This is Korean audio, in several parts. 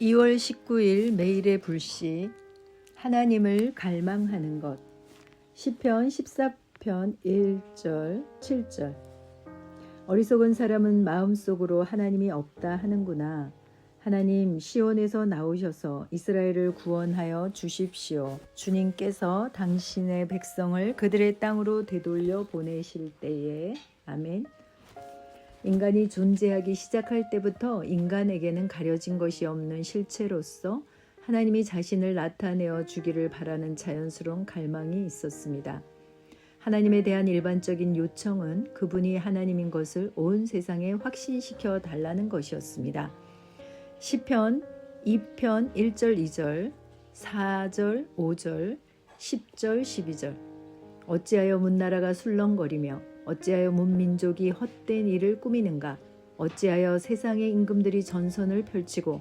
2월 19일 매일의 불시 하나님을 갈망하는 것. 시편 14편 1절 7절. 어리석은 사람은 마음속으로 하나님이 없다 하는구나. 하나님 시온에서 나오셔서 이스라엘을 구원하여 주십시오. 주님께서 당신의 백성을 그들의 땅으로 되돌려 보내실 때에. 아멘 인간이 존재하기 시작할 때부터 인간에게는 가려진 것이 없는 실체로서 하나님이 자신을 나타내어 주기를 바라는 자연스러운 갈망이 있었습니다. 하나님에 대한 일반적인 요청은 그분이 하나님인 것을 온 세상에 확신시켜 달라는 것이었습니다. 시편 2편 1절 2절 4절 5절 10절 12절 어찌하여 문나라가 술렁거리며 어찌하여 문민족이 헛된 일을 꾸미는가? 어찌하여 세상의 임금들이 전선을 펼치고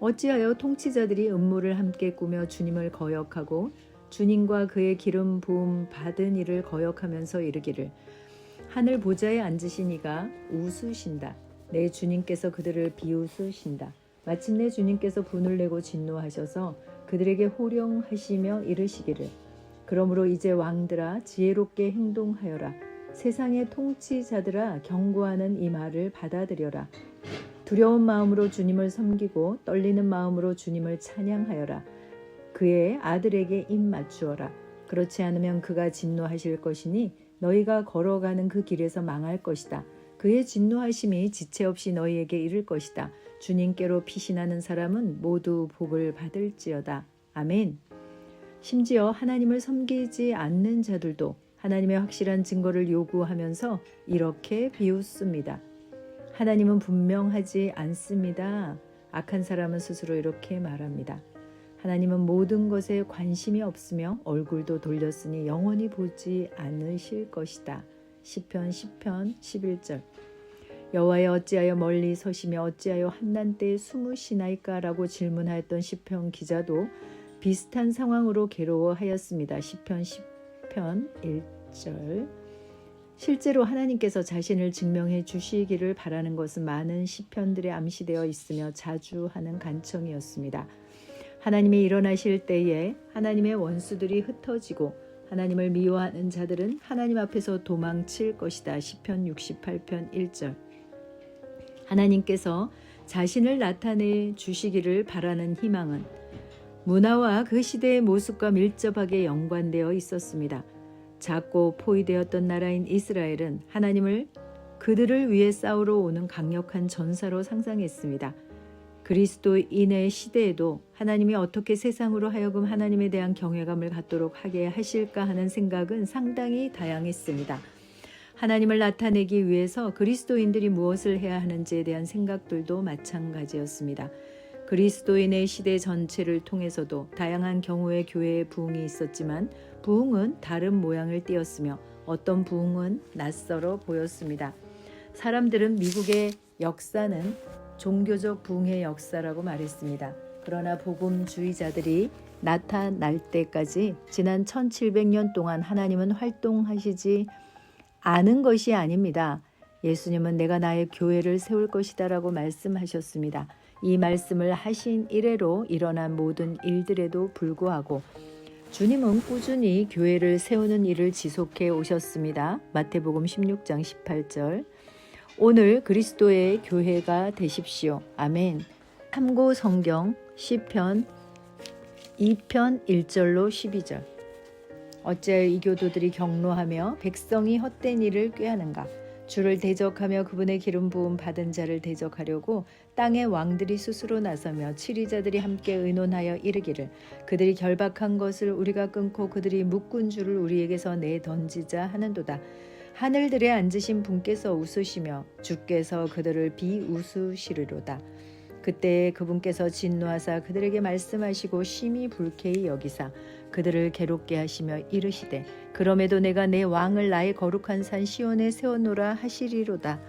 어찌하여 통치자들이 음모를 함께 꾸며 주님을 거역하고 주님과 그의 기름 부음 받은 이를 거역하면서 이르기를 하늘 보좌에 앉으신 이가 웃으신다. 내 주님께서 그들을 비웃으신다. 마침내 주님께서 분을 내고 진노하셔서 그들에게 호령하시며 이르시기를 그러므로 이제 왕들아 지혜롭게 행동하여라 세상의 통치자들아 경고하는 이 말을 받아들여라. 두려운 마음으로 주님을 섬기고 떨리는 마음으로 주님을 찬양하여라. 그의 아들에게 입 맞추어라. 그렇지 않으면 그가 진노하실 것이니 너희가 걸어가는 그 길에서 망할 것이다. 그의 진노하심이 지체 없이 너희에게 이를 것이다. 주님께로 피신하는 사람은 모두 복을 받을지어다. 아멘. 심지어 하나님을 섬기지 않는 자들도 하나님의 확실한 증거를 요구하면서 이렇게 비웃습니다. 하나님은 분명하지 않습니다. 악한 사람은 스스로 이렇게 말합니다. 하나님은 모든 것에 관심이 없으며 얼굴도 돌렸으니 영원히 보지 않으실 것이다. 시편 10편 11절. 여호와여 어찌하여 멀리 서시며 어찌하여 한난 때에 숨으시나이까라고 질문하였던 시편 기자도 비슷한 상황으로 괴로워하였습니다. 시편 10편 1절. 실제로 하나님께서 자신을 증명해 주시기를 바라는 것은 많은 시편들에 암시되어 있으며 자주 하는 간청이었습니다. 하나님이 일어나실 때에 하나님의 원수들이 흩어지고 하나님을 미워하는 자들은 하나님 앞에서 도망칠 것이다. 시편 68편 1절. 하나님께서 자신을 나타내 주시기를 바라는 희망은 문화와 그 시대의 모습과 밀접하게 연관되어 있었습니다. 작고 포위되었던 나라인 이스라엘은 하나님을 그들을 위해 싸우러 오는 강력한 전사로 상상했습니다. 그리스도인의 시대에도 하나님이 어떻게 세상으로 하여금 하나님에 대한 경외감을 갖도록 하게 하실까 하는 생각은 상당히 다양했습니다. 하나님을 나타내기 위해서 그리스도인들이 무엇을 해야 하는지에 대한 생각들도 마찬가지였습니다. 그리스도인의 시대 전체를 통해서도 다양한 경우의 교회의 부흥이 있었지만 부흥은 다른 모양을 띠었으며 어떤 부흥은 낯설어 보였습니다. 사람들은 미국의 역사는 종교적 부흥의 역사라고 말했습니다. 그러나 복음주의자들이 나타날 때까지 지난 1700년 동안 하나님은 활동하시지 않은 것이 아닙니다. 예수님은 내가 나의 교회를 세울 것이다라고 말씀하셨습니다. 이 말씀을 하신 이래로 일어난 모든 일들에도 불구하고 주님은 꾸준히 교회를 세우는 일을 지속해 오셨습니다. 마태복음 16장 18절. 오늘 그리스도의 교회가 되십시오. 아멘. 참고 성경 시편 2편 1절로 12절. 어째 이 교도들이 경로하며 백성이 헛된 일을 꾀하는가? 주를 대적하며 그분의 기름 부음 받은 자를 대적하려고 땅의 왕들이 스스로 나서며 치리자들이 함께 의논하여 이르기를 그들이 결박한 것을 우리가 끊고 그들이 묶은 줄을 우리에게서 내 던지자 하는도다. 하늘들에 앉으신 분께서 웃으시며 주께서 그들을 비웃으시리로다. 그때 그분께서 진노하사 그들에게 말씀하시고 심히 불쾌히 여기사 그들을 괴롭게 하시며 이르시되 그럼에도 내가 내 왕을 나의 거룩한 산 시온에 세워놓으라 하시리로다.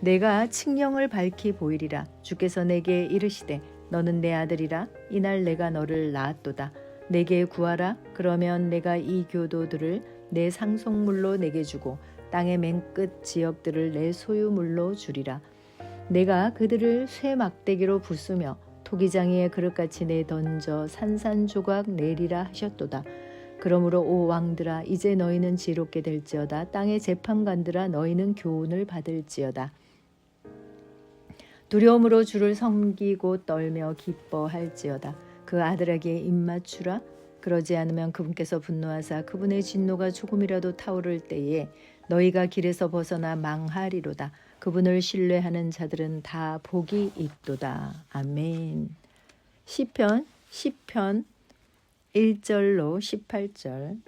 내가 칙령을 밝히 보이리라. 주께서 내게 이르시되 너는 내 아들이라. 이날 내가 너를 낳았도다. 내게 구하라. 그러면 내가 이 교도들을 내 상속물로 내게 주고 땅의 맨 끝 지역들을 내 소유물로 주리라 내가 그들을 쇠 막대기로 부수며 토기장이의 그릇같이 내던져 산산조각 내리라 하셨도다. 그러므로 오 왕들아 이제 너희는 지롭게 될지어다 땅의 재판관들아 너희는 교훈을 받을지어다. 두려움으로 주를 섬기고 떨며 기뻐할지어다. 그 아들에게 입맞추라. 그러지 않으면 그분께서 분노하사 그분의 진노가 조금이라도 타오를 때에 너희가 길에서 벗어나 망하리로다. 그분을 신뢰하는 자들은 다 복이 있도다. 아멘. 시편 10편 1절로 18절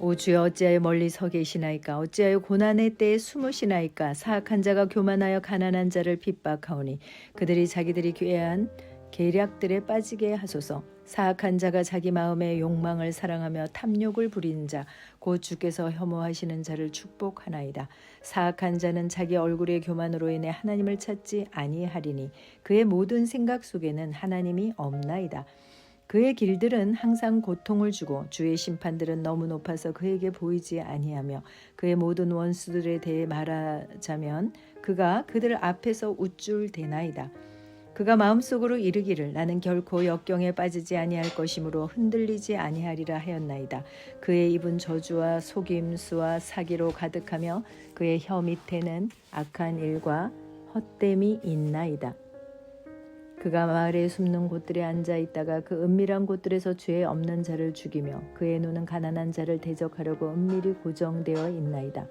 오 주여 어찌하여 멀리 서 계시나이까 어찌하여 고난의 때에 숨으시나이까 사악한 자가 교만하여 가난한 자를 핍박하오니 그들이 자기들이 괴한 계략들에 빠지게 하소서 사악한 자가 자기 마음의 욕망을 사랑하며 탐욕을 부리는 자곧 주께서 혐오하시는 자를 축복하나이다 사악한 자는 자기 얼굴의 교만으로 인해 하나님을 찾지 아니하리니 그의 모든 생각 속에는 하나님이 없나이다 그의 길들은 항상 고통을 주고 주의 심판들은 너무 높아서 그에게 보이지 아니하며 그의 모든 원수들에 대해 말하자면 그가 그들 앞에서 우쭐대나이다. 그가 마음속으로 이르기를 나는 결코 역경에 빠지지 아니할 것이므로 흔들리지 아니하리라 하였나이다. 그의 입은 저주와 속임수와 사기로 가득하며 그의 혀 밑에는 악한 일과 헛됨이 있나이다. 그가 마을에 숨는 곳들에 앉아 있다가 그 은밀한 곳들에서 죄 없는 자를 죽이며 그의 눈은 가난한 자를 대적하려고 은밀히 고정되어 있나이다.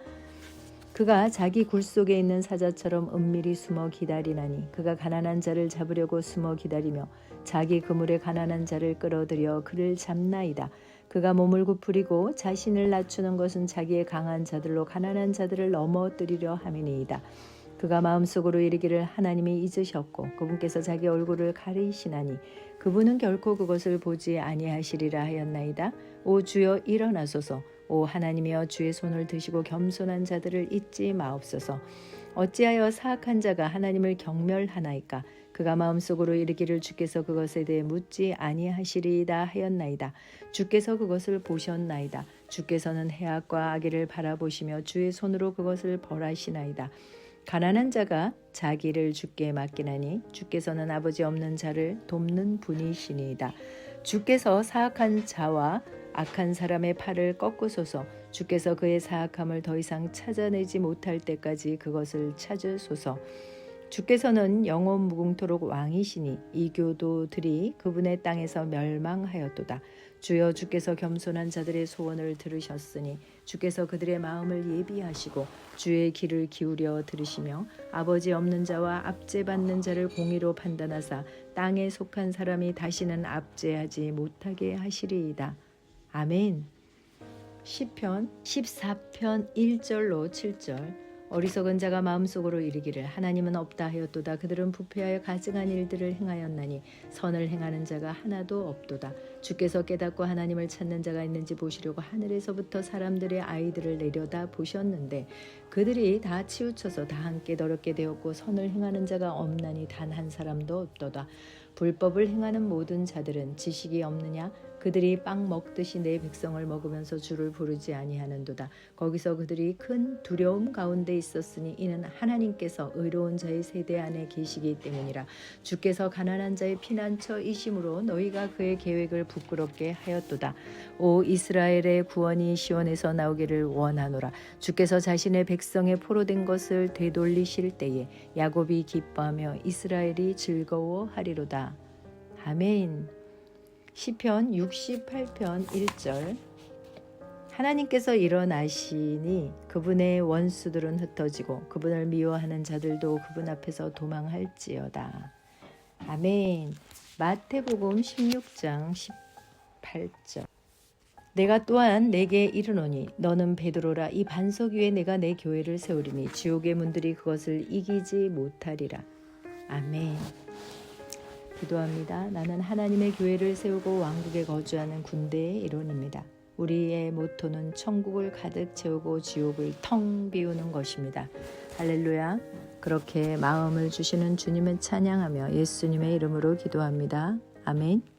그가 자기 굴 속에 있는 사자처럼 은밀히 숨어 기다리나니 그가 가난한 자를 잡으려고 숨어 기다리며 자기 그물에 가난한 자를 끌어들여 그를 잡나이다. 그가 몸을 굽으리고 자신을 낮추는 것은 자기의 강한 자들로 가난한 자들을 넘어뜨리려 함이니이다. 그가 마음속으로 이르기를 하나님이 잊으셨고 그분께서 자기 얼굴을 가리시나니 그분은 결코 그것을 보지 아니하시리라 하였나이다. 오 주여 일어나소서. 오 하나님이여 주의 손을 드시고 겸손한 자들을 잊지 마옵소서. 어찌하여 사악한 자가 하나님을 경멸하나이까? 그가 마음속으로 이르기를 주께서 그것에 대해 묻지 아니하시리이다 하였나이다. 주께서 그것을 보셨나이다. 주께서는 해악과 악의를 바라보시며 주의 손으로 그것을 벌하시나이다. 가난한 자가 자기를 주께 맡기나니 주께서는 아버지 없는 자를 돕는 분이시니이다. 주께서 사악한 자와 악한 사람의 팔을 꺾으소서. 주께서 그의 사악함을 더 이상 찾아내지 못할 때까지 그것을 찾으소서. 주께서는 영원 무궁토록 왕이시니 이 교도들이 그분의 땅에서 멸망하였도다. 주여 주께서 겸손한 자들의 소원을 들으셨으니 주께서 그들의 마음을 예비하시고 주의 귀를 기울여 들으시며 아버지 없는 자와 압제받는 자를 공의로 판단하사 땅에 속한 사람이 다시는 압제하지 못하게 하시리이다. 아멘. 시편 14편 1절로 7절. 어리석은 자가 마음속으로 이르기를 하나님은 없다 하였도다. 그들은 부패하여 가증한 일들을 행하였나니 선을 행하는 자가 하나도 없도다. 주께서 깨닫고 하나님을 찾는 자가 있는지 보시려고 하늘에서부터 사람들의 아이들을 내려다 보셨는데 그들이 다 치우쳐서 다 함께 더럽게 되었고 선을 행하는 자가 없나니 단 한 사람도 없도다. 불법을 행하는 모든 자들은 지식이 없느냐 그들이 빵 먹듯이 내 백성을 먹으면서 주를 부르지 아니하는도다. 거기서 그들이 큰 두려움 가운데 있었으니 이는 하나님께서 의로운 자의 세대 안에 계시기 때문이라. 주께서 가난한 자의 피난처이심으로 너희가 그의 계획을 부끄럽게 하였도다. 오 이스라엘의 구원이 시온에서 나오기를 원하노라. 주께서 자신의 백성의 포로된 것을 되돌리실 때에 야곱이 기뻐하며 이스라엘이 즐거워하리로다. 아멘. 시편 68편 1절 하나님께서 일어나시니 그분의 원수들은 흩어지고 그분을 미워하는 자들도 그분 앞에서 도망할지어다. 아멘. 마태복음 16장 18절 내가 또한 내게 이르노니 너는 베드로라 이 반석 위에 내가 내 교회를 세우리니 지옥의 문들이 그것을 이기지 못하리라. 아멘. 기도합니다. 나는 하나님의 교회를 세우고 왕국에 거주하는 군대의 일원입니다. 우리의 모토는 천국을 가득 채우고 지옥을 텅 비우는 것입니다. 할렐루야. 그렇게 마음을 주시는 주님을 찬양하며 예수님의 이름으로 기도합니다. 아멘.